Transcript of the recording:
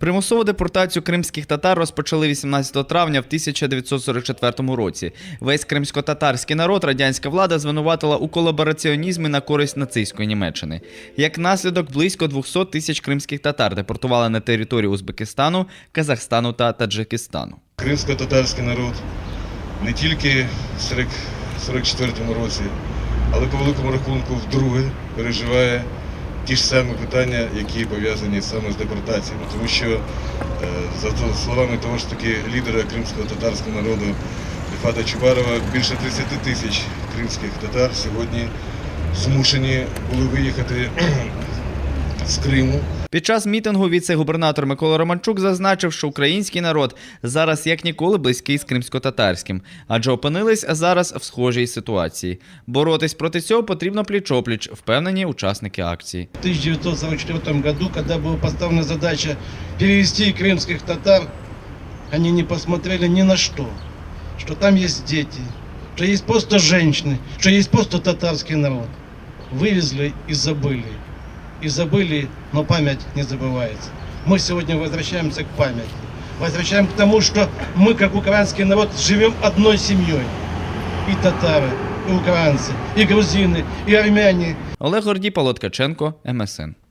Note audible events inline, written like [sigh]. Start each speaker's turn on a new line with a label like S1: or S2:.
S1: Примусову депортацію кримських татар розпочали 18 травня в 1944 році. Весь кримсько-татарський народ радянська влада звинуватила у колабораціонізмі на користь нацистської Німеччини. Як наслідок, близько 200 тисяч кримських татар депортували на територію Узбекистану, Казахстану та Таджикистану.
S2: кримсько-татарський народ не тільки в 40 44-му році, але по великому рахунку вдруге переживає ті ж самі питання, які пов'язані саме з депортаціями. Тому що, е, за словами того ж таки лідера кримського татарського народу Рифата Чубарова, більше 30 тисяч кримських татар сьогодні змушені були виїхати [clears throat] з Криму.
S1: Під час мітингу віце-губернатор Микола Романчук зазначив, що український народ зараз як ніколи близький з кримсько-татарським, адже опинились зараз в схожій ситуації. Боротись проти цього потрібно пліч-опліч, впевнені учасники акції.
S3: В 1944 году, когда была поставлена задача перевести крымских татар, они не посмотрели ни на что. Что там есть дети, что есть просто женщины, что есть просто татарский народ. Вывезли и забыли. И забыли, но память не забывается. Мы сегодня возвращаемся к памяти. Возвращаем к тому, что мы, как украинский народ, живем одной семьей. И татары, и украинцы, и грузины, и армяне,
S1: Олег Гордій, Павло Ткаченко, МСН.